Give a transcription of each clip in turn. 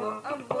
ਨਾਮ ਅਬੋਲ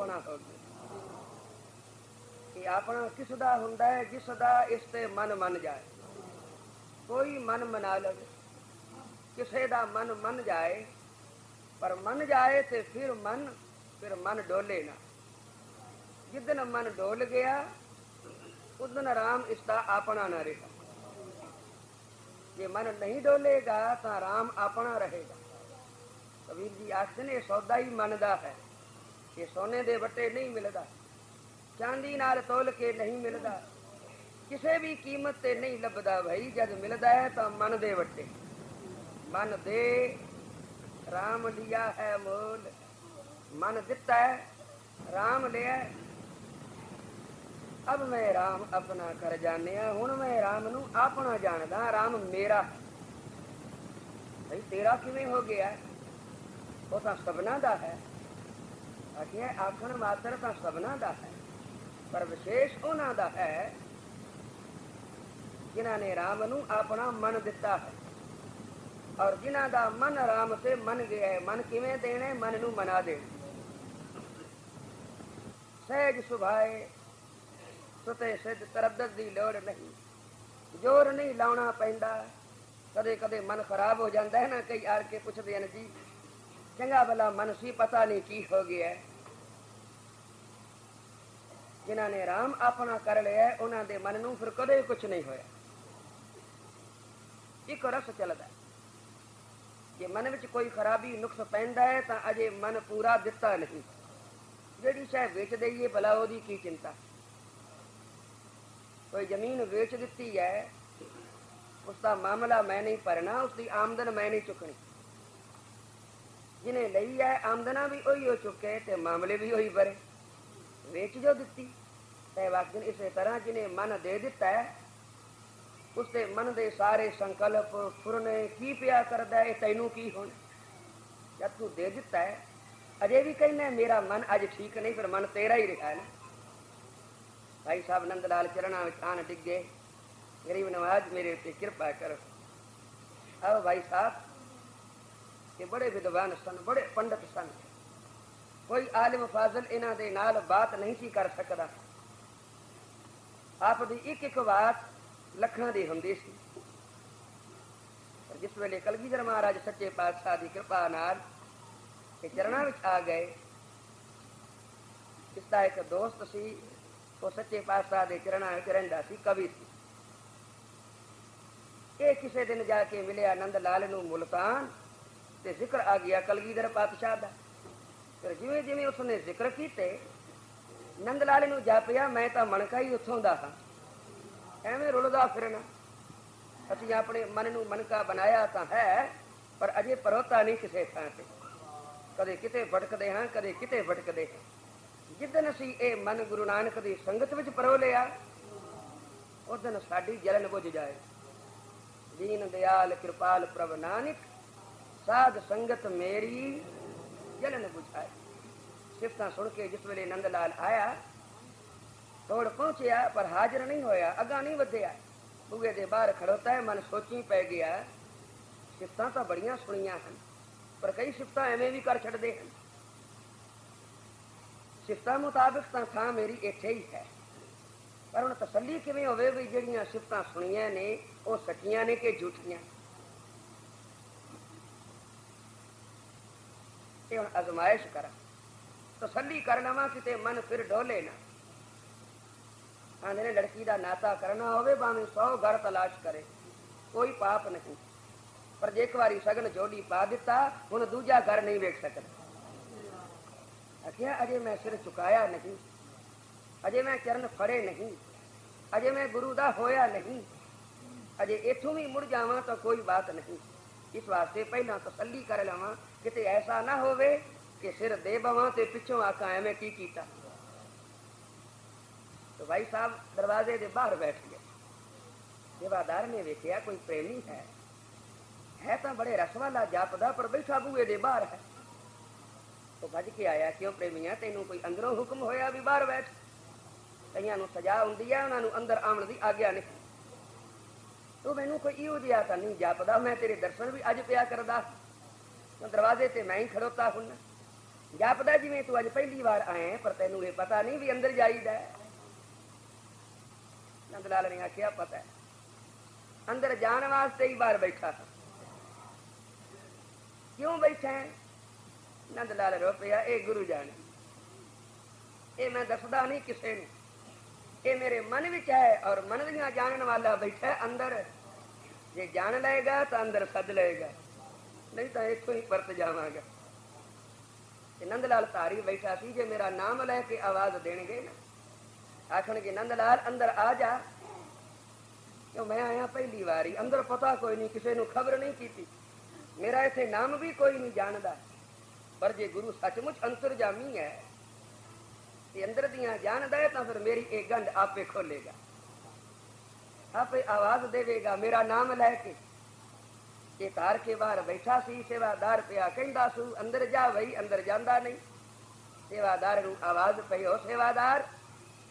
ਆਪਣਾ ਹੋ ਗਿਆ ਆਪਣਾ ਕਿਸ ਦਾ ਹੁੰਦਾ ਹੈ ਜਿਸ ਦਾ ਇਸ ਤੇ ਮਨ ਮੰਨ ਜਾਏ। ਕੋਈ ਮਨ ਮਨਾ ਲਵੇ। ਕਿਸੇ ਦਾ ਮਨ ਮੰਨ ਜਾਏ, ਪਰ ਮੰਨ ਜਾਏ ਤੇ ਫਿਰ ਮਨ ਫਿਰ ਮਨ ਡੋਲੇ ਨਾ। ਜਿੱਦਨ ਮਨ ਡੋਲ ਗਿਆ ਉਦਨ ਰਾਮ ਇਸ ਦਾ ਆਪਣਾ ਨਾ ਰਹੇਗਾ। ਜੇ ਮਨ ਨਹੀਂ ਡੋਲੇਗਾ ਤਾਂ ਰਾਮ ਆਪਣਾ ਰਹੇਗਾ। ਕਬੀਰ ਜੀ ਆਖਦੇ ਨੇ, ਸੌਦਾ ਹੀ ਮਨ ਦਾ ਹੈ। ਇਹ ਸੋਨੇ ਦੇ ਵੱਟੇ ਨਹੀਂ ਮਿਲਦਾ, ਚਾਂਦੀ ਨਾਲ ਤੋਲ ਕੇ ਨਹੀਂ ਮਿਲਦਾ। ਕਿਸੇ ਵੀ ਕੀਮਤ ਤੇ ਨਹੀਂ ਲੱਭਦਾ ਭਾਈ, ਜਦ ਮਿਲਦਾ ਹੈ ਤਾਂ ਮਨ ਦੇ ਵੱਟੇ। ਮਨ ਦੇ ਰਾਮ ਲਿਆ ਹੈ ਮੋਲ। ਮਨ ਦਿੱਤਾ ਹੈ, ਰਾਮ ਲਿਆ ਅਬ ਮੈਂ ਰਾਮ ਆਪਣਾ ਕਰ ਜਾਣਿਆ, ਹੁਣ ਮੈਂ ਰਾਮ ਨੂੰ ਆਪਣਾ ਜਾਣਦਾ, ਰਾਮ ਮੇਰਾ। ਭਈ, ਤੇਰਾ ਕਿਵੇਂ ਹੋ ਗਿਆ? ਉਹ ਤਾਂ ਸਭਨਾ ਦਾ ਹੈ। ਆਖਿਆ ਆਖਣ ਮਾਤਰ ਤਾਂ ਸਭਨਾ ਦਾ ਹੈ, ਪਰ ਵਿਸ਼ੇਸ਼ ਉਹਨਾਂ ਦਾ ਹੈ ਜਿਨ੍ਹਾਂ ਨੇ ਰਾਮ ਨੂੰ ਆਪਣਾ ਮਨ ਦਿੱਤਾ ਹੈ। ਔਰ ਜਿਨ੍ਹਾਂ ਦਾ ਮਨ ਰਾਮ ਤੇ ਮਨ ਗਿਆ ਹੈ, ਮਨ ਕਿਵੇਂ ਦੇਣੇ ਮਨ ਨੂੰ ਮਨਾ ਦੇ ਸਹਿਜ ਸੁਭਾਏ, ਸੁਤੇ ਸਿੱਧ ਤਰਦਦ ਦੀ ਲੋੜ ਨਹੀਂ। ਜ਼ੋਰ ਨਹੀਂ ਲਾਉਣਾ ਪੈਂਦਾ। ਕਦੇ ਕਦੇ ਮਨ ਖਰਾਬ ਹੋ ਜਾਂਦਾ ਹੈ ਨਾ, ਕਈ ਆਰ ਕੇ ਪੁੱਛਦੇ ਨੇ ਜੀ, ਚੰਗਾ ਭਲਾ ਮਨ ਸੀ, ਪਤਾ ਨਹੀਂ ਕੀ ਹੋ ਗਿਆ ਜਿਨ੍ਹਾਂ ਨੇ ਰਾਮ ਆਪਣਾ ਕਰ ਲਿਆ ਹੈ, ਉਹਨਾਂ ਦੇ ਮਨ ਨੂੰ ਫਿਰ ਕਦੇ ਕੁਝ ਨਹੀਂ ਹੋਇਆ। ਇੱਕ ਰਸ ਚੱਲਦਾ ਜੇ ਮਨ ਵਿੱਚ ਕੋਈ ਖਰਾਬੀ ਨੁਕਸ ਪੈਂਦਾ ਹੈ ਤਾਂ ਅਜੇ ਮਨ ਪੂਰਾ ਦਿੱਤਾ ਨਹੀਂ। ਜਿਹੜੀ ਸ਼ੈ ਵੇਚ ਦਈਏ ਭਲਾ ਉਹਦੀ ਕੀ ਚਿੰਤਾ? ਕੋਈ ਜ਼ਮੀਨ ਵੇਚ ਦਿੱਤੀ ਹੈ ਉਸ ਦਾ ਮਾਮਲਾ ਮੈਂ ਨਹੀਂ ਭਰਨਾ ਉਸ ਦੀ ਆਮਦਨ ਮੈਂ ਨਹੀਂ ਚੁੱਕਣੀ। ਜਿਹਨੇ ਲਈ ਹੈ ਆਮਦਨਾ ਵੀ ਉਹੀ ਹੋ ਚੁੱਕੇ ਤੇ ਮਾਮਲੇ ਵੀ ਉਹੀ ਭਰੇ। ਵੇਚ ਜੋ ਦਿੱਤੀ। ਤੇ ਵਾਕਨ ਇਸੇ ਤਰ੍ਹਾਂ ਜਿਹਨੇ ਮਨ ਦੇ ਦਿੱਤਾ ਹੈ ਉਸ ਮਨ ਦੇ ਸਾਰੇ ਸੰਕਲਪ ਫੁਰਨੇ ਕੀ ਪਿਆ ਕਰਦਾ ਹੈ, ਤੈਨੂੰ ਕੀ ਹੋਣਾ? ਜਦ ਤੂੰ ਦੇ ਦਿੱਤਾ ਹੈ, ਅਜੇ ਵੀ ਕਹਿੰਦਾ ਮੇਰਾ ਮਨ ਅੱਜ ਠੀਕ ਨਹੀਂ, ਪਰ ਮਨ ਤੇਰਾ ਹੀ ਰਿਹਾ ਨਾ। ਭਾਈ ਸਾਹਿਬ ਨੰਦ ਲਾਲ ਚਰਨਾਂ ਵਿੱਚ ਆਣ ਡਿੱਗੇ। ਗਰੀਬ ਨਵਾਜ ਮੇਰੇ ਉੱਤੇ ਕਿਰਪਾ ਕਰੋ। ਆਓ ਭਾਈ ਸਾਹਿਬ, ਇਹ ਬੜੇ ਵਿਦਵਾਨ ਸਨ, ਬੜੇ ਪੰਡਤ ਸਨ। ਕੋਈ ਆਲਿਮ ਫਾਜ਼ਲ ਇਹਨਾਂ ਦੇ ਨਾਲ ਬਾਤ ਨਹੀਂ ਸੀ ਕਰ ਸਕਦਾ। ਆਪ ਦੀ ਇੱਕ ਇੱਕ ਬਾਤ ਲੱਖਾਂ ਦੀ ਹੁੰਦੀ ਸੀ। ਜਿਸ ਵੇਲੇ ਕਲਗੀਧਰ ਮਹਾਰਾਜ ਸੱਚੇ ਪਾਤਸ਼ਾਹ ਦੀ ਕਿਰਪਾ ਨਾਲ ਇਹ ਚਰਨਾਂ ਵਿੱਚ ਆ ਗਏ ਇਸ ਦਾ ਇੱਕ ਦੋਸਤ ਸੀ, ਉਹ ਸੱਚੇ ਪਾਤਸ਼ਾਹ ਦੇ ਚਰਨਾਂ ਵਿੱਚ ਰਹਿੰਦਾ ਸੀ, ਕਵੀ ਸੀ। ਇਹ ਕਿਸੇ ਦਿਨ ਜਾ ਕੇ ਮਿਲਿਆ ਆਨੰਦ ਲਾਲ ਨੂੰ ਮੁਲਤਾਨ ਤੇ ਜ਼ਿਕਰ ਆ ਗਿਆ ਕਲਗੀਧਰ ਪਾਤਸ਼ਾਹ ਦਾ। ਫਿਰ ਜਿਵੇਂ ਜਿਵੇਂ ਉਸਨੇ ਜ਼ਿਕਰ ਕੀਤੇ ਨੰਦ ਲਾਲ ਨੂੰ ਜਾਪਿਆ, ਮੈਂ ਤਾਂ ਮਣਕਾ ਹੀ ਉੱਥੋਂ ਦਾ ਹਾਂ। ਐਵੇਂ ਰੁਲਦਾ ਫਿਰਨਾ। ਅਸੀਂ ਆਪਣੇ ਮਨ ਨੂੰ ਮਨਕਾ ਬਣਾਇਆ ਤਾਂ ਹੈ, ਪਰ ਅਜੇ ਪਰੋਤਾ ਨਹੀਂ ਕਿਸੇ ਥਾਂ ਤੇ। ਕਦੇ ਕਿਤੇ ਭਟਕਦੇ ਹਾਂ, ਕਦੇ ਕਿਤੇ ਭਟਕਦੇ ਹਾਂ। ਜਿੱਦਨ ਅਸੀਂ ਇਹ ਮਨ ਗੁਰੂ ਨਾਨਕ ਦੀ ਸੰਗਤ ਵਿੱਚ ਪਰੋ ਲਿਆ ਉਸ ਦਿਨ ਸਾਡੀ ਜਲਨ ਬੁਝ ਜਾਏ। ਦੀਨ ਦਿਆਲ ਕਿਰਪਾਲ ਪ੍ਰਭ ਨਾਨਕ, ਸਾਧ ਸੰਗਤ ਮੇਰੀ ਜਲਨ ਬੁਝਾਏ ਸਿਫਤਾਂ ਸੁਣ ਕੇ ਜਿਸ ਵੇਲੇ ਨੰਦ ਲਾਲ ਆਇਆ ਤੋੜ ਪਹੁੰਚਿਆ ਪਰ ਹਾਜ਼ਰ ਨਹੀਂ ਹੋਇਆ ਅੱਗਾ ਨਹੀਂ ਵਧਿਆ ਬੂਗੇ ਦੇ ਬਾਹਰ ਖੜੋਤਾ ਹੈ ਮਨ ਸੋਚੀ ਪੈ ਗਿਆ ਸਿਫਤਾਂ ਤਾਂ ਬੜੀਆਂ ਸੁਣੀਆਂ ਹਨ ਪਰ ਕਈ ਸਿਫਤਾਂ ਐਵੇਂ ਵੀ ਕਰ ਛੱਡਦੇ ਹਨ ਸਿਫਤਾਂ ਮੁਤਾਬਕ ਤਾਂ ਥਾਂ ਮੇਰੀ ਇੱਥੇ ਹੀ ਹੈ ਪਰ ਹੁਣ ਤਸੱਲੀ ਕਿਵੇਂ ਹੋਵੇ ਵੀ ਜਿਹੜੀਆਂ ਸਿਫਤਾਂ ਸੁਣੀਆਂ ਨੇ ਉਹ ਸੱਚੀਆਂ ਨੇ ਕਿ ਝੂਠੀਆਂ ਇਹ ਹੁਣ ਅਜ਼ਮਾਇਸ਼ ਕਰਾਂ ਤਸੱਲੀ ਕਰ ਲਵਾਂ ਕਿਤੇ ਮਨ ਫਿਰ ਡੋਲੇ ਨਾ ਆਂਦੇ ਨੇ ਲੜਕੀ ਦਾ ਨਾਤਾ ਕਰਨਾ ਹੋਵੇ ਭਾਵੇਂ 100 ਘਰ ਤਲਾਸ਼ ਕਰੇ ਕੋਈ ਪਾਪ ਨਹੀਂ ਪਰ ਜੇ ਇੱਕ ਵਾਰੀ ਸਗਨ ਜੋੜੀ ਪਾ ਦਿੱਤਾ ਹੁਣ ਦੂਜਾ ਘਰ ਨਹੀਂ ਵੇਖ ਸਕਦਾ ਅਖਿਆ ਅਜੇ ਮੈਂ ਸਿਰ ਚੁਕਾਇਆ ਨਹੀਂ ਅਜੇ ਮੈਂ ਚਰਨ ਫੜੇ ਨਹੀਂ ਅਜੇ ਮੈਂ ਗੁਰੂ ਦਾ ਹੋਇਆ ਨਹੀਂ ਅਜੇ ਇਥੋਂ ਵੀ ਮੁੜ ਜਾਵਾਂ ਤਾਂ ਕੋਈ ਬਾਤ ਨਹੀਂ ਇਸ ਵਾਸਤੇ ਪਹਿਲਾਂ ਤਸੱਲੀ ਕਰ ਲਵਾਂ, ਕਿਤੇ ਐਸਾ ਨਾ ਹੋਵੇ ਕਿ ਸਿਰ ਦੇ ਬਵਾਂ ਤੇ ਪਿੱਛੋਂ ਆਖਾਂ ਐਵੇਂ ਕੀ ਕੀਤਾ। ਤਾਂ ਭਾਈ ਸਾਹਿਬ ਦਰਵਾਜ਼ੇ ਦੇ ਬਾਹਰ ਬੈਠ ਗਏ। ਸੇਵਾਦਾਰ ਨੇ ਵੇਖਿਆ ਕੋਈ ਪ੍ਰੇਮੀ ਹੈ। ਹੈ ਤਾਂ ਬੜੇ ਰਸ ਵਾਲਾ ਜਾਪਦਾ, ਪਰ ਬੈਠਾ ਬੂਏ ਦੇ ਬਾਹਰ ਹੈ। ਉਹ ਭੱਜ ਕੇ ਆਇਆ, ਕਿਉਂ ਪ੍ਰੇਮੀਆਂ, ਤੈਨੂੰ ਕੋਈ ਅੰਦਰੋਂ ਹੁਕਮ ਹੋਇਆ ਵੀ ਬਾਹਰ ਬੈਠ? ਕਈਆਂ ਨੂੰ ਸਜ਼ਾ ਹੁੰਦੀ ਹੈ ਉਹਨਾਂ ਨੂੰ ਅੰਦਰ ਆਉਣ ਦੀ ਆਗਿਆ ਨਹੀਂ। ਤੂੰ ਮੈਨੂੰ ਕੋਈ ਇਹੋ ਜਿਹਾ ਤਾਂ ਨਹੀਂ ਜਾਪਦਾ, ਮੈਂ ਤੇਰੇ ਦਰਸ਼ਨ ਵੀ ਅੱਜ ਪਿਆ ਕਰਦਾ। ਦਰਵਾਜ਼ੇ ਤੇ ਮੈਂ ਹੀ ਖੜੋਤਾ ਹੁਣ ਜਾਪਦਾ ਜਿਵੇਂ ਤੂੰ ਅੱਜ ਪਹਿਲੀ ਵਾਰ ਆਇਆ ਪਰ ਤੈਨੂੰ ਇਹ ਪਤਾ ਨਹੀਂ ਵੀ ਅੰਦਰ ਜਾਈਦਾ ਨੰਦ ਲਾਲ ਨੇ ਆਖਿਆ, ਪਤਾ ਹੈ। ਅੰਦਰ ਜਾਣ ਵਾਸਤੇ ਹੀ ਬਾਹਰ ਬੈਠਾ ਸੀ। ਕਿਉਂ ਬੈਠਾ ਹੈ? ਨੰਦ ਲਾਲ ਰੋ ਪਿਆ, ਇਹ ਗੁਰੂ ਜਾਣੇ। ਇਹ ਮੈਂ ਦੱਸਦਾ ਨਹੀਂ ਕਿਸੇ ਨੂੰ। ਇਹ ਮੇਰੇ ਮਨ ਵਿੱਚ ਹੈ ਔਰ ਮਨ ਦੀਆਂ ਜਾਣਨ ਵਾਲਾ ਬੈਠਾ ਅੰਦਰ। ਜੇ ਜਾਣ ਲਏਗਾ ਤਾਂ ਅੰਦਰ ਸੱਦ ਲਏਗਾ। ਨਹੀਂ ਤਾਂ ਇੱਥੋਂ ਹੀ ਪਰਤ ਜਾਵਾਂਗਾ। ਤੇ ਨੰਦ ਲਾਲ ਧਾਰੀ ਬੈਠਾ ਸੀ, ਜੇ ਮੇਰਾ ਨਾਮ ਲੈ ਕੇ ਆਵਾਜ਼ ਦੇਣਗੇ ਨਾ, ਆਖਣਗੇ, ਨੰਦ ਲਾਲ, ਅੰਦਰ ਆ ਜਾ। ਕਿਉਂ ਮੈਂ ਆਇਆ ਪਹਿਲੀ ਵਾਰੀ, ਅੰਦਰ ਪਤਾ ਕੋਈ ਨਹੀਂ, ਕਿਸੇ ਨੂੰ ਖਬਰ ਨਹੀਂ ਕੀਤੀ। ਮੇਰਾ ਇਥੇ ਨਾਮ ਵੀ ਕੋਈ ਨਹੀਂ ਜਾਣਦਾ। ਪਰ ਜੇ ਗੁਰੂ ਸੱਚਮੁੱਚ ਅੰਤਰਜਾਮੀ ਹੈ ਤੇ ਅੰਦਰ ਦੀਆਂ ਜਾਣਦਾ ਹੈ ਤਾਂ ਫਿਰ ਮੇਰੀ ਇਹ ਗੰਢ ਆਪੇ ਖੋਲੇਗਾ। ਆਪੇ ਆਵਾਜ਼ ਦੇਵੇਗਾ, ਮੇਰਾ ਨਾਮ ਲੈ ਕੇ। ਇਹ ਤਾਰ ਕੇ ਬਾਹਰ ਬੈਠਾ ਸੀ, ਸੇਵਾਦਾਰ ਪਿਆ ਕਹਿੰਦਾ ਸੂ, ਅੰਦਰ ਜਾ ਵਈ ਅੰਦਰ ਜਾਂਦਾ ਨਹੀਂ। ਸੇਵਾਦਾਰ ਨੂੰ ਆਵਾਜ਼ ਪਈ ਹੋ ਸੇਵਾਦਾਰ,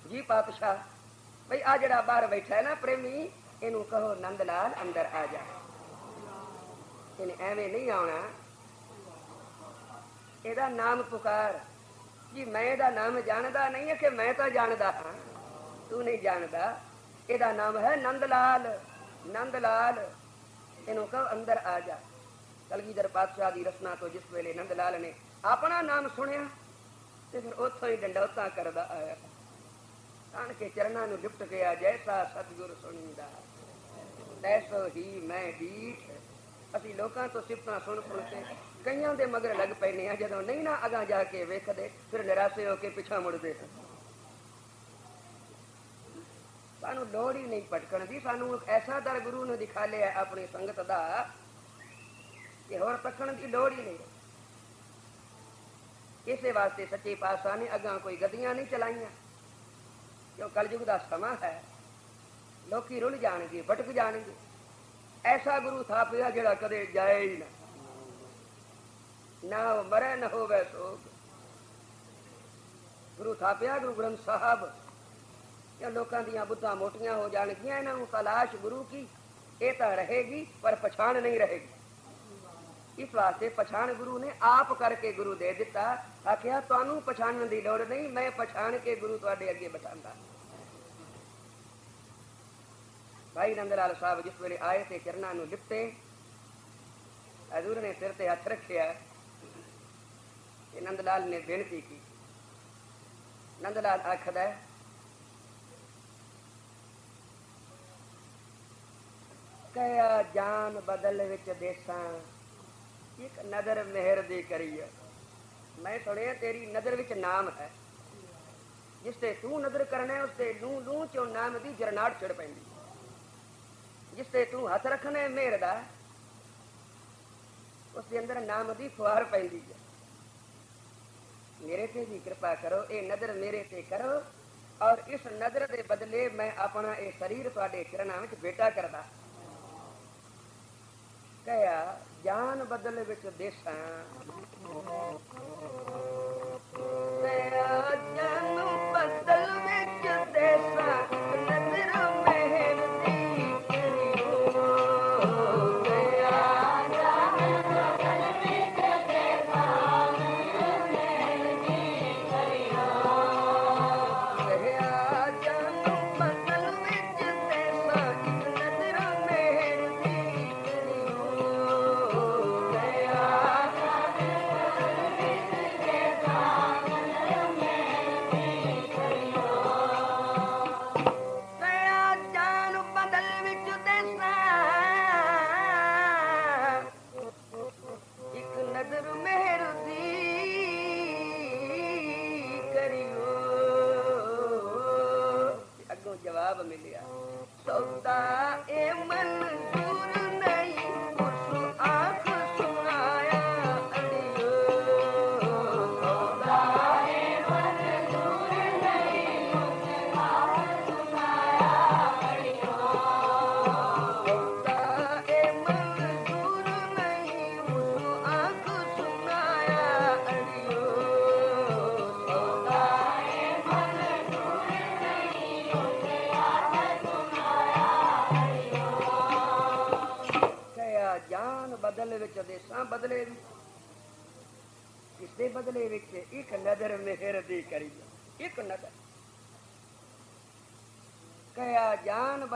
ਜੀ ਪਾਤਸ਼ਾਹ ਭਈ ਆ ਜਿਹੜਾ ਬਾਹਰ ਬੈਠਾ ਹੈ ਨਾ ਪ੍ਰੇਮੀ, ਇਹਨੂੰ ਕਹੋ ਨੰਦ ਲਾਲ ਅੰਦਰ ਆ ਜਾ। ਇਹਨੇ ਐਵੇਂ ਨਹੀਂ ਆਉਣਾ। ਇਹਦਾ ਨਾਮ ਪੁਕਾਰ ਜੀ, ਮੈਂ ਇਹਦਾ ਨਾਮ ਜਾਣਦਾ ਨਹੀਂ ਹੈ ਕਿ ਮੈਂ ਤਾਂ ਜਾਣਦਾ ਹਾਂ। ਤੂੰ ਨਹੀਂ ਜਾਣਦਾ। ਇਹਦਾ ਨਾਮ ਹੈ ਨੰਦ ਲਾਲ ਨੰਦ ਲਾਲ ਇਹਨੂੰ ਕਹੋ ਅੰਦਰ ਆ ਜਾ। ਕਲਗੀਧਰ ਪਾਤਸ਼ਾਹ ਦੀ ਰਸਨਾ ਤੋਂ ਜਿਸ ਵੇਲੇ ਨੰਦ ਲਾਲ ਨੇ ਆਪਣਾ ਨਾਮ ਸੁਣਿਆ, ਤੇ ਫਿਰ ਉੱਥੋਂ ਹੀ ਡੰਡੌਤਾ ਕਰਦਾ ਆਇਆ। ਤਾਣ ਕੇ ਚਰਨਾਂ ਨੂੰ ਲਿਪਟ ਗਿਆ, ਜੈਸਾ ਸਤਿਗੁਰ ਸੁਣੀਦਾ। ਤੈਸੋ ਹੀ ਮੈਂ ਢੀਠ। ਅਸੀਂ ਲੋਕਾਂ ਤੋਂ ਸਿਫਤਾਂ ਸੁਣ ਸੁਣ ਕੇ ਕਈਆਂ ਦੇ ਮਗਰ ਲੱਗ ਪੈਨੇ ਆ, ਜਦੋਂ ਨਹੀਂ ਨਾ ਅਗਾ ਜਾ ਕੇ ਵੇਖਦੇ, ਫਿਰ ਨਿਰਾਸ਼ੇ ਹੋ ਕੇ ਪਿਛਾ ਮੁੜਦੇ ਸਾਨੂੰ ਲੋੜ ਹੀ ਨਹੀਂ ਭਟਕਣ ਦੀ, ਸਾਨੂੰ ਐਸਾ ਦਰ ਗੁਰੂ ਨੇ ਦਿਖਾ ਲਿਆ ਆਪਣੀ ਸੰਗਤ ਦਾ ਕਿ ਹੋਰ ਤੱਕਣ ਦੀ ਲੋੜ ਹੀ ਨਹੀਂ। ਇਸੇ ਵਾਸਤੇ ਸੱਚੇ ਪਾਤਸ਼ਾਹ ਨੇ ਅਗਾਂ ਕੋਈ ਗਦੀਆਂ ਨਹੀਂ ਚਲਾਈਆਂ, ਕਿਉਂ ਕਲਯੁਗ ਦਾ ਸਮਾਂ ਹੈ। ਲੋਕੀ ਰੁੱਲ ਜਾਣਗੇ, ਭਟਕ ਜਾਣਗੇ। ਐਸਾ ਗੁਰੂ ਥਾਪਿਆ ਜਿਹੜਾ ਕਦੇ ਜਾਏ ਹੀ ਨਾ। ਨਾ ਉਹ ਮਰੇ ਨਾ ਹੋਵੇ ਸੋਗ ਗੁਰੂ ਥਾਪਿਆ, ਗੁਰੂ ਗ੍ਰੰਥ ਸਾਹਿਬ ਇਹ ਲੋਕਾਂ ਦੀਆਂ ਬੁੱਧਾਂ ਮੋਟੀਆਂ ਹੋ ਜਾਣਗੀਆਂ, ਇਹਨਾਂ ਨੂੰ ਤਲਾਸ਼ ਗੁਰੂ ਕੀ, ਇਹ ਤਾਂ ਰਹੇਗੀ, ਪਰ ਪਛਾਣ ਨਹੀਂ ਰਹੇਗੀ। ਇਸ ਵਾਸਤੇ ਪਛਾਣ ਗੁਰੂ ਨੇ ਆਪ ਕਰਕੇ ਗੁਰੂ ਦੇ ਦਿੱਤਾ, ਆਖਿਆ, ਤੁਹਾਨੂੰ ਪਛਾਣਨ ਦੀ ਲੋੜ ਨਹੀਂ, ਮੈਂ ਪਛਾਣ ਕੇ ਗੁਰੂ ਤੁਹਾਡੇ ਅੱਗੇ ਬਤਾਉਂਦਾ ਭਾਈ ਨੰਦ ਲਾਲ ਸਾਹਿਬ ਜਿਸ ਵੇਲੇ ਆਏ ਤੇ ਚਰਨਾਂ ਨੂੰ ਲਿਪਤੇ ਹਜ਼ੂਰ ਨੇ ਸਿਰ ਤੇ ਹੱਥ ਰੱਖਿਆ ਤੇ ਨੰਦ ਲਾਲ ਨੇ ਬੇਨਤੀ ਕੀਤੀ। ਨੰਦ ਲਾਲ ਆਖਦਾ ਕਹਿਆ ਜਾਨ ਬਦਲ ਵਿੱਚ ਦੇਸਾਂ ਇੱਕ ਨਦਰ ਮਿਹਰ ਦੀ ਕਰੀਏ ਮੈਂ ਸੁਣਿਆ ਤੇਰੀ ਨਜ਼ਰ ਵਿੱਚ ਨਾਮ ਹੈ। ਜਿਸ ਤੇ ਤੂੰ ਨਜ਼ਰ ਕਰਨਾ ਹੈ, ਉਸ ਤੇ ਲੂ ਲੂ ਚੋਂ ਨਾਮ ਦੀ ਜਰਨਾਟ ਛੜ ਪੈਂਦੀ ਜਿਸ ਤੇ ਤੂੰ ਹੱਥ ਰੱਖਣਾ ਹੈ ਮਿਹਰ ਦਾ ਉਸ ਦੇ ਅੰਦਰ ਨਾਮ ਦੀ ਫੁਹਾਰ ਪੈਂਦੀ ਹੈ। ਮੇਰੇ ਤੇ ਵੀ ਕਿਰਪਾ ਕਰੋ, ਇਹ ਨਜ਼ਰ ਮੇਰੇ ਤੇ ਕਰੋ ਔਰ ਇਸ ਨਜ਼ਰ ਦੇ ਬਦਲੇ ਮੈਂ ਆਪਣਾ ਇਹ ਸਰੀਰ ਤੁਹਾਡੇ ਚਰਨਾਂ ਵਿੱਚ ਬੇਟਾ ਕਰਦਾ। ਕਹਿਆ, ਜਾਨ ਬਦਲ ਵਿੱਚ ਦੇਸਾਂ। ਕਹਿਆ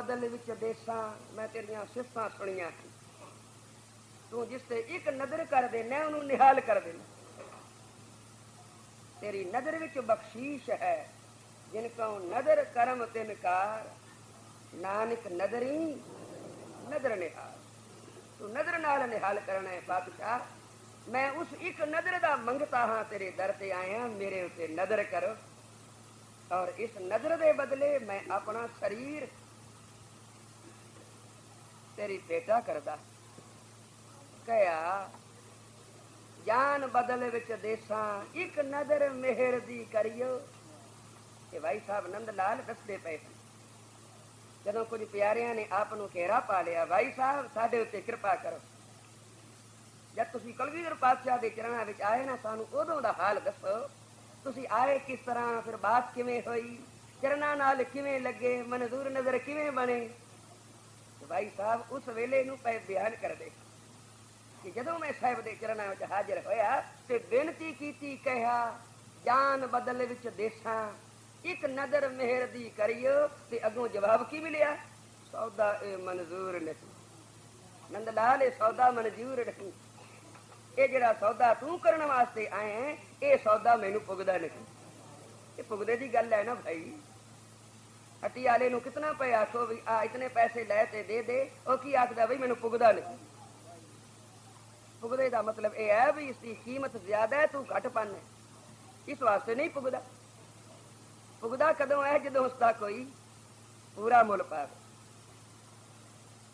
ਬਦਲ ਵਿੱਚ ਦੇਸਾਂ, ਮੈਂ ਤੇਰੀਆਂ ਸਿਫਤਾਂ ਸੁਣੀਆਂ ਸੀ। ਤੂੰ ਜਿਸ ਤੇ ਇੱਕ ਨਜ਼ਰ ਕਰ ਦੇਣਾ ਉਹਨੂੰ ਨਿਹਾਲ ਕਰ ਦੇਣਾ ਤੇਰੀ ਨਜ਼ਰ ਵਿੱਚ ਬਖਸ਼ੀਸ਼ ਹੈ, ਜਿਨ ਕਉ ਨਜ਼ਰ ਕਰਮ ਤਿਨਕਾਰ ਨਾਨਕ ਨਜ਼ਰੀ, ਨਜ਼ਰ ਨਿਹਾਲ। ਤੂੰ ਨਜ਼ਰ ਨਾਲ ਨਿਹਾਲ ਕਰਨਾ ਹੈ, ਬਾਦਸ਼ਾਹ। ਮੈਂ ਉਸ ਇੱਕ ਨਜ਼ਰ ਦਾ ਮੰਗਤਾ ਹਾਂ, ਤੇਰੇ ਦਰ ਤੇ ਆਇਆ, ਮੇਰੇ ਉੱਤੇ ਨਜ਼ਰ ਕਰੋ। ਔਰ ਇਸ ਨਜ਼ਰ ਦੇ ਬਦਲੇ ਮੈਂ ਆਪਣਾ ਸਰੀਰ ਤੇਰੀ ਬੇਟਾ ਕਰਦਾ। ਕਹਿਆ, ਜਾਨ ਬਦਲ ਵਿੱਚ ਦੇਸਾਂ, ਇੱਕ ਨਜ਼ਰ ਮਿਹਰ ਦੀ ਕਰਿਓ। ਇਹ ਭਾਈ ਸਾਹਿਬ ਨੰਦ ਲਾਲ ਦੱਸਦੇ ਪਏ ਜਦੋਂ ਕੁਝ ਪਿਆਰਿਆਂ ਨੇ ਆਪ ਨੂੰ ਘੇਰਾ ਪਾ ਲਿਆ, ਭਾਈ ਸਾਹਿਬ, ਸਾਡੇ ਉੱਤੇ ਕਿਰਪਾ ਕਰੋ। ਜਦ ਤੁਸੀਂ ਕਲਗੀਧਰ ਪਾਤਸ਼ਾਹ ਦੇ ਚਰਨਾਂ ਵਿੱਚ ਆਏ ਨਾ, ਸਾਨੂੰ ਉਦੋਂ ਦਾ ਹਾਲ ਦੱਸੋ। ਤੁਸੀਂ ਆਏ ਕਿਸ ਤਰ੍ਹਾਂ, ਫਿਰ ਬਾਤ ਕਿਵੇਂ ਹੋਈ? ਚਰਨਾਂ ਨਾਲ ਕਿਵੇਂ ਲੱਗੇ? ਮਨਜ਼ੂਰ ਨਜ਼ਰ ਕਿਵੇਂ ਬਣੇ? ਭਾਈ ਸਾਹਿਬ ਉਸ ਵੇਲੇ ਨੂੰ ਪੈ ਬਿਆਨ ਕਰਦੇ ਕਿ ਜਦੋਂ ਮੈਂ ਸਾਹਿਬ ਦੇ ਚਰਨਾਂ ਵਿੱਚ ਹਾਜ਼ਰ ਹੋਇਆ ਤੇ ਬੇਨਤੀ ਕੀਤੀ, ਕਿਹਾ, ਜਾਨ ਬਦਲ ਵਿੱਚ ਦੇਸਾਂ, ਇੱਕ ਨਜ਼ਰ ਮਿਹਰ ਦੀ ਕਰਿਓ ਤੇ ਅੱਗੋਂ ਜਵਾਬ ਕੀ ਮਿਲਿਆ? ਸੌਦਾ ਇਹ ਮਨਜ਼ੂਰ ਨਹੀਂ। ਨੰਦ ਲਾਲ ਇਹ ਸੌਦਾ ਮਨਜ਼ੂਰ ਨਹੀਂ। ਇਹ ਜਿਹੜਾ ਸੌਦਾ ਤੂੰ ਕਰਨ ਵਾਸਤੇ ਆਏ, ਇਹ ਸੌਦਾ ਮੈਨੂੰ ਪੁਗਦਾ ਨਹੀਂ। ਇਹ ਪੁਗਦੇ ਦੀ ਗੱਲ ਹੈ ਨਾ ਭਾਈ। ਹੱਟੀ ਵਾਲੇ ਨੂੰ ਕਿਤਨਾ ਪਏ ਆਖੋ ਵੀ, ਆ ਇਤਨੇ ਪੈਸੇ ਲੈ ਤੇ ਦੇ ਦੇ, ਉਹ ਕੀ ਆਖਦਾ ਬਈ ਮੈਨੂੰ ਪੁੱਗਦਾ ਨਹੀਂ। ਪੁੱਗਦੇ ਦਾ ਮਤਲਬ ਇਹ ਹੈ ਵੀ ਇਸ ਦੀ ਕੀਮਤ ਜ਼ਿਆਦਾ ਹੈ, ਤੂੰ ਘੱਟ ਪਾਣਾ ਇਸ ਵਾਸਤੇ ਨਹੀਂ ਪੁੱਗਦਾ। ਪੁੱਗਦਾ ਕਦੋਂ ਹੈ ਜਦੋਂ ਉਸ ਦਾ ਕੋਈ ਪੂਰਾ ਮੁੱਲ ਪਾਵੇ।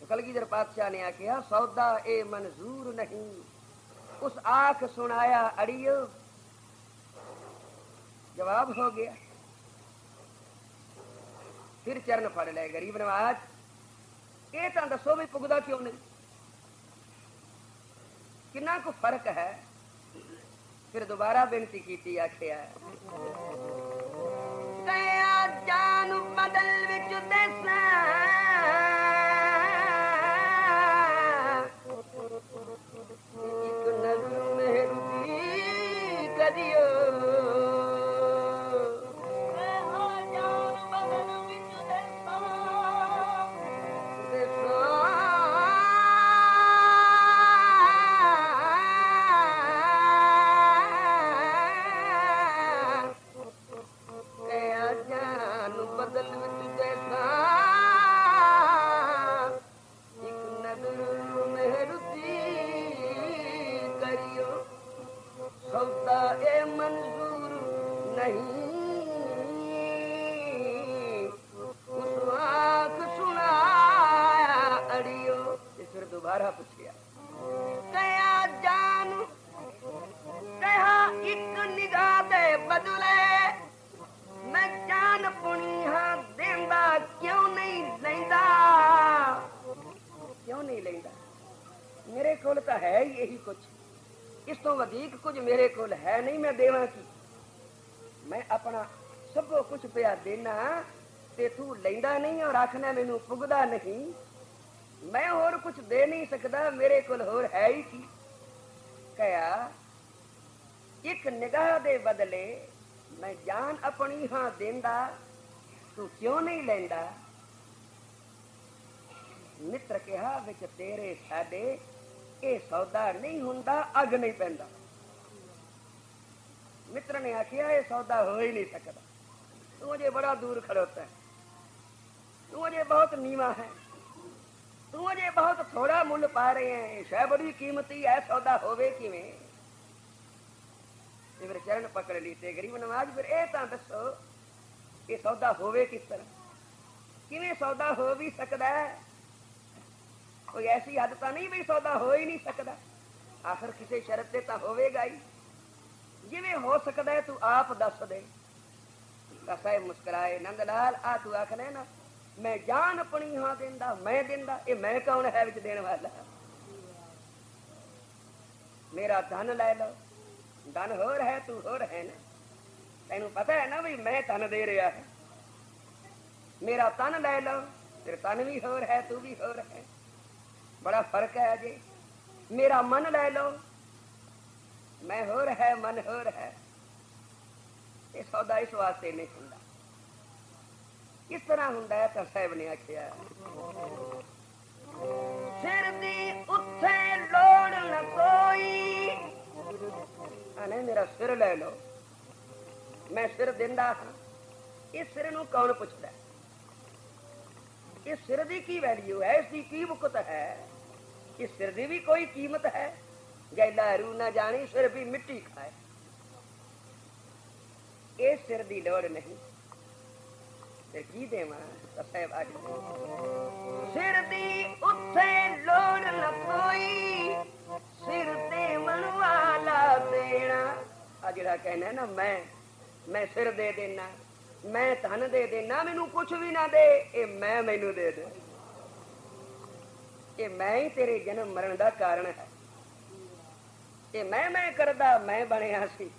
ਕਲਗੀਧਰ ਪਾਤਸ਼ਾਹ ਨੇ ਆਖਿਆ ਸੌਦਾ ਇਹ ਮਨਜ਼ੂਰ ਨਹੀਂ। ਉਸ ਆਖ ਸੁਣਾਇਆ ਅੜਿਓ। ਜਵਾਬ ਹੋ ਗਿਆ। ਫਿਰ ਚਰਨ ਫੜ ਲਏ ਗਰੀਬ ਨਵਾਜ ਇਹ ਤਾਂ ਦੱਸੋ ਵੀ ਪੁੱਗਦਾ ਕਿਉਂ ਨਹੀਂ ਕਿੰਨਾ ਕੁ ਫ਼ਰਕ ਹੈ ਫਿਰ ਦੁਬਾਰਾ ਬੇਨਤੀ ਕੀਤੀ ਆਖਿਆ ਗਿਆ ਜਾਨ ਬਦਲ ਵਿੱਚ ਦੇਸਾਂ ਇਸ ਕੁਝ ਮੇਰੇ ਕੋਲ ਹੈ ਨਹੀਂ ਮੈਂ ਦੇਵਾਂ ਕੀ ਮੈਂ ਆਪਣਾ ਸਭੋ ਕੁਝ ਪਿਆ ਦੇਣਾ ਤੇ ਤੂੰ ਲੈਂਦਾ ਨਹੀਂ ਔਰ ਆਖਣਾ ਮੈਨੂੰ ਪੁੱਗਦਾ ਨਹੀਂ ਮੈਂ ਹੋਰ ਕੁਝ ਦੇ ਨਹੀਂ ਸਕਦਾ ਮੇਰੇ ਕੋਲ ਹੋਰ ਹੈ ਹੀ ਕੀ ਕਹਿਆ ਇੱਕ ਨਿਗਾਹ ਦੇ ਬਦਲੇ ਮੈਂ ਜਾਨ ਆਪਣੀ ਹਾਂ ਦਿੰਦਾ ਤੂੰ ਕਿਉਂ ਨਹੀਂ ਲੈਂਦਾ ਮਿੱਤਰ ਕਿਹਾ ਵਿੱਚ ਤੇਰੇ ਸਾਡੇ ਇਹ ਸੌਦਾ ਨਹੀਂ ਹੁੰਦਾ ਅੱਗ ਨਹੀਂ ਪੈਂਦਾ ਮਿੱਤਰ ਨੇ ਆਖਿਆ ਇਹ ਸੌਦਾ ਹੋ ਹੀ ਨਹੀਂ ਸਕਦਾ ਤੂੰ ਅਜੇ ਬੜਾ ਦੂਰ ਖੜੋਤਾ ਹੈ ਤੂੰ ਅਜੇ ਬਹੁਤ ਨੀਵਾ ਹੈ ਤੂੰ ਅਜੇ ਬਹੁਤ ਥੋੜਾ ਮੁੱਲ ਪਾ ਰਹੇ ਹੈ ਸ਼ੈ ਬੜੀ ਕੀਮਤੀ ਹੈ ਸੌਦਾ ਹੋਵੇ ਕਿਵੇਂ ਤੇ ਫਿਰ ਚਰਨ ਪਕੜ ਲਈ ਤੇ ਗਰੀਬ ਨਵਾਜ ਫਿਰ ਇਹ ਤਾਂ ਦੱਸੋ ਇਹ ਸੌਦਾ ਹੋਵੇ ਕਿਸ ਤਰ੍ਹਾਂ ਕਿਵੇਂ ਸੌਦਾ ਹੋ ਵੀ ਸਕਦਾ ਹੈ ਕੋਈ ਐਸੀ ਹੱਦ ਤਾਂ ਨਹੀਂ ਵੀ ਸੌਦਾ ਹੋ ਹੀ ਨਹੀਂ ਸਕਦਾ ਆਖਰ ਕਿਸੇ ਸ਼ਰਤ ਤੇ ਤਾਂ ਹੋਵੇਗਾ ਹੀ ਜਿਵੇਂ ਹੋ ਸਕਦਾ ਹੈ ਤੂੰ ਆਪ ਦੱਸ ਦੇ। ਸਾਹਿਬ ਮੁਸਕਰਾਏ, ਨੰਦ ਲਾਲ ਆ ਤੂੰ ਆਖਣਾ ਨਾ, ਮੈਂ ਜਾਨ ਆਪਣੀ ਹਾਂ ਦਿੰਦਾ, ਮੈਂ ਦਿੰਦਾ, ਇਹ ਮੈਂ ਕੌਣ ਹੈ ਵਿੱਚ ਦੇਣ ਵਾਲਾ? ਮੇਰਾ ਧਨ ਲੈ ਲਓ, ਧਨ ਹੋਰ ਹੈ, ਤੂੰ ਹੋਰ ਹੈ ਨਾ। ਤੈਨੂੰ ਪਤਾ ਹੈ ਨਾ ਵੀ ਮੈਂ ਧਨ ਦੇ ਰਿਹਾ ਹੈ। ਮੇਰਾ ਤਨ ਲੈ ਲਓ ਤੇਰਾ ਤਨ ਵੀ ਹੋਰ ਹੈ, ਤੂੰ ਵੀ ਹੋਰ ਹੈ। ਬੜਾ ਫ਼ਰਕ ਹੈ ਜੀ ਮੇਰਾ ਮਨ ਲੈ ਲਓ ਮੈਂ ਹੋਰ ਹੈ, ਮਨ ਹੋਰ ਹੈ। ਇਹ ਸੌਦਾ ਇਸ ਵਾਸਤੇ ਨਹੀਂ ਹੁੰਦਾ। ਕਿਸ ਤਰ੍ਹਾਂ ਹੁੰਦਾ ਹੈ ਤਾਂ ਸਾਹਿਬ ਨੇ ਆਖਿਆ, ਸਿਰ ਦੀ ਉੱਥੇ ਲੋੜ ਨਾ ਕੋਈ। ਆਨੇ ਮੇਰਾ ਸਿਰ ਲੈ ਲਓ। ਮੈਂ ਸਿਰ ਦਿੰਦਾ ਹਾਂ। ਇਸ ਸਿਰ ਨੂੰ ਕੌਣ ਪੁੱਛਦਾ? ਇਸ ਸਿਰ ਦੀ ਕੀ ਵੈਲਿਊ ਹੈ? ਇਸ ਦੀ ਕੀ ਮੁਕਤ ਹੈ? ਇਸ ਸਿਰ ਦੀ ਵੀ ਕੋਈ ਕੀਮਤ ਹੈ? ਗੈਲਾ ਰੂ ਨਾ ਜਾਣੀ, ਸਿਰ ਵੀ ਮਿੱਟੀ ਖਾਏ। ਇਹ ਸਿਰ ਦੀ ਲੋੜ ਨਹੀਂ। ਤੇ ਕੀ ਦੇਵਾਂ? ਤਾਂ ਸਾਹਿਬ ਅੱਜ ਸਿਰ ਦੀ ਉੱਥੇ ਲੋੜ ਨਾ ਕੋਈ ਸਿਰ ਤੇ ਮਨ ਦੇਣਾ। ਆ ਜਿਹੜਾ ਕਹਿਣਾ ਨਾ, ਮੈਂ ਮੈਂ ਸਿਰ ਦੇ ਦੇਣਾ, ਮੈਂ ਧਨ ਦੇ ਦੇਣਾ, ਮੈਨੂੰ ਕੁਝ ਵੀ ਨਾ ਦੇ, ਇਹ ਮੈਂ ਮੈਨੂੰ ਦੇ ਦੇ। ਇਹ ਮੈਂ ਹੀ ਤੇਰੇ ਜਨਮ ਮਰਨ ਦਾ ਕਾਰਨ ਹੈ। ਇਹ ਮੈਂ ਮੈਂ ਕਰਦਾ, ਮੈਂ ਬਣਿਆ ਸੀ।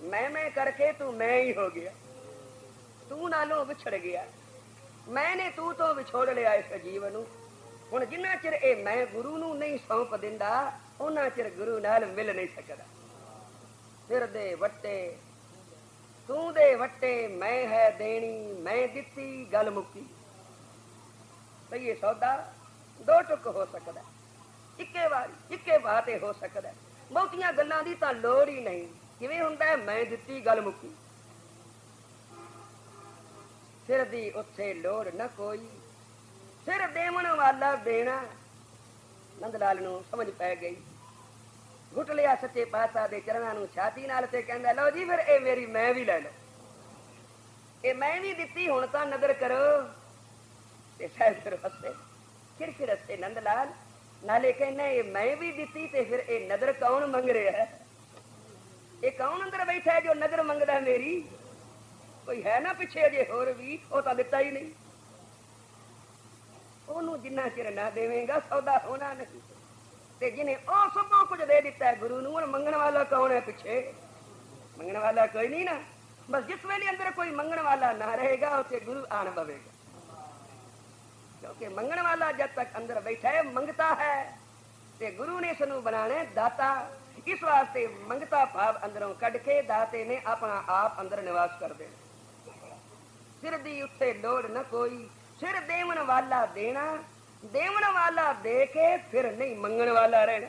ਮੈਂ ਮੈਂ ਕਰਕੇ ਤੂੰ ਮੈਂ ਹੀ ਹੋ ਗਿਆ। ਤੂੰ ਨਾਲੋਂ ਵਿਛੜ ਗਿਆ। ਮੈਂ ਨੇ ਤੂੰ ਤੋਂ ਵਿਛੋੜ ਲਿਆ ਇਸ ਜੀਵਨ ਨੂੰ। ਹੁਣ ਜਿੰਨਾ ਚਿਰ ਇਹ ਮੈਂ ਗੁਰੂ ਨੂੰ ਨਹੀਂ ਸੌਂਪ ਦਿੰਦਾ ਉਹਨਾਂ ਚਿਰ ਗੁਰੂ ਨਾਲ ਮਿਲ ਨਹੀਂ ਸਕਦਾ। ਫਿਰ ਦੇ ਵੱਟੇ, ਤੂੰ ਦੇ ਵੱਟੇ ਮੈਂ ਹੈ ਦੇਣੀ, ਮੈਂ ਦਿੱਤੀ, ਗੱਲ ਮੁੱਕੀ। ਭਈ ਇਹ ਸੌਦਾ ਦੋ ਟੁਕ ਹੋ ਸਕਦਾ। ਇੱਕੇ ਵਾਰੀ, ਇੱਕੇ ਬਾਤੇ ਹੋ ਸਕਦਾ। ਬਹੁਤੀਆਂ ਗੱਲਾਂ ਦੀ ਤਾਂ ਲੋੜ ਹੀ ਨਹੀਂ। ਕਿਵੇਂ ਹੁੰਦਾ ਹੈ? ਮੈਂ ਦਿੱਤੀ ਗੱਲ ਮੁੱਕੀ। ਸਿਰ ਦੀ ਉੱਥੇ ਲੋੜ ਨਾ ਕੋਈ। ਸਿਰ ਦੇਵਣ ਵਾਲਾ ਦੇਣਾ। ਨੰਦ ਲਾਲ ਨੂੰ ਸਮਝ ਪੈ ਗਈ। ਘੁੱਟ ਲਿਆ ਸੱਚੇ ਪਾਤਸ਼ਾਹ ਦੇ ਚਰਨਾਂ ਨੂੰ, ਛਾਤੀ ਨਾਲ ਤੇ ਕਹਿੰਦਾ, ਲਓ ਜੀ, ਫਿਰ ਇਹ ਮੇਰੀ ਮੈਂ ਵੀ ਲੈ ਲਓ। ਇਹ ਮੈਂ ਵੀ ਦਿੱਤੀ, ਹੁਣ ਤਾਂ ਨਜ਼ਰ ਕਰੋ। ਤੇ ਸਾਹਿਬ ਫਿਰ ਹੱਸੇ ਕਿਰਕਿਰ ਹੱਸੇ ਨੰਦ ਲਾਲ ਨਾਲੇ ਕਹਿੰਦਾ ਇਹ ਮੈਂ ਵੀ ਦਿੱਤੀ ਤੇ ਫਿਰ ਇਹ ਨਜ਼ਰ ਕੌਣ ਮੰਗ ਰਿਹਾ ਹੈ? ਇਹ ਕੌਣ ਅੰਦਰ ਬੈਠਾ ਜੋ ਨਜ਼ਰ ਮੰਗਦਾ ਮੇਰੀ? ਕੋਈ ਹੈ ਨਾ ਪਿੱਛੇ ਅਜੇ ਹੋਰ ਵੀ, ਉਹ ਤਾਂ ਦਿੱਤਾ ਹੀ ਨਹੀਂ। ਉਹਨੂੰ ਜਿੰਨਾ ਚਿਰ ਨਾ ਦੇਵੇਂਗਾ, ਸੌਦਾ ਹੋਣਾ ਨਹੀਂ। ਤੇ ਜਿਹਨੇ ਉਹ ਸਭ ਕੁਝ ਦੇ ਦਿੱਤਾ ਗੁਰੂ ਨੂੰ, ਹੁਣ ਮੰਗਣ ਵਾਲਾ ਕੌਣ ਹੈ ਪਿੱਛੇ? ਮੰਗਣ ਵਾਲਾ ਕੋਈ ਨਹੀਂ ਨਾ। ਬਸ ਜਿਸ ਵੇਲੇ ਅੰਦਰ ਕੋਈ ਮੰਗਣ ਵਾਲਾ ਨਾ ਰਹੇਗਾ ਉਸੇ ਗੁਰੂ ਆਣ ਪਵੇਗਾ। ਕਿਉਂਕਿ ਮੰਗਣ ਵਾਲਾ ਜਦ ਤੱਕ ਅੰਦਰ ਬੈਠਾ ਹੈ, ਮੰਗਤਾ ਹੈ। ਤੇ ਗੁਰੂ ਨੇ ਇਸ ਬਣਾਣਾ ਦਾਤਾ। ਇਸ ਵਾਸਤੇ ਮੰਗਤਾ ਭਾਵ ਅੰਦਰੋਂ ਕੱਢ ਕੇ ਦਾਤੇ ਨੇ ਆਪਣਾ ਆਪ ਅੰਦਰ ਨਿਵਾਸ ਕਰ ਦੇਣਾ। ਸਿਰ ਦੀ ਉੱਤੇ ਲੋੜ ਨਾ ਕੋਈ। ਸਿਰ ਦੇਵਨ ਵਾਲਾ ਦੇਣਾ। ਦੇਵਨ ਵਾਲਾ ਦੇ ਕੇ ਫਿਰ ਨਹੀਂ ਮੰਗਣ ਵਾਲਾ ਰਹਿਣਾ।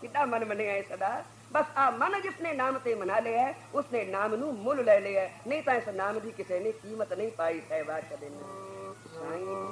ਕਿੱਡਾ ਮਨ ਮੰਨਿਆ ਹੈ ਸਦਾ। ਬਸ ਆ ਮਨ ਜਿਸਨੇ ਨਾਮ ਤੇ ਮਨਾ ਲਿਆ ਉਸਨੇ ਨਾਮ ਨੂੰ ਮੁੱਲ ਲੈ ਲਿਆ ਨਹੀਂ ਤਾਂ ਇਸ ਨਾਮ ਦੀ ਕਿਸੇ ਨੇ ਕੀਮਤ ਨਹੀਂ ਪਾਈ, ਸਹਿਬਾ ਕਦੇ ਨਹੀਂ। ਸਾਈਂ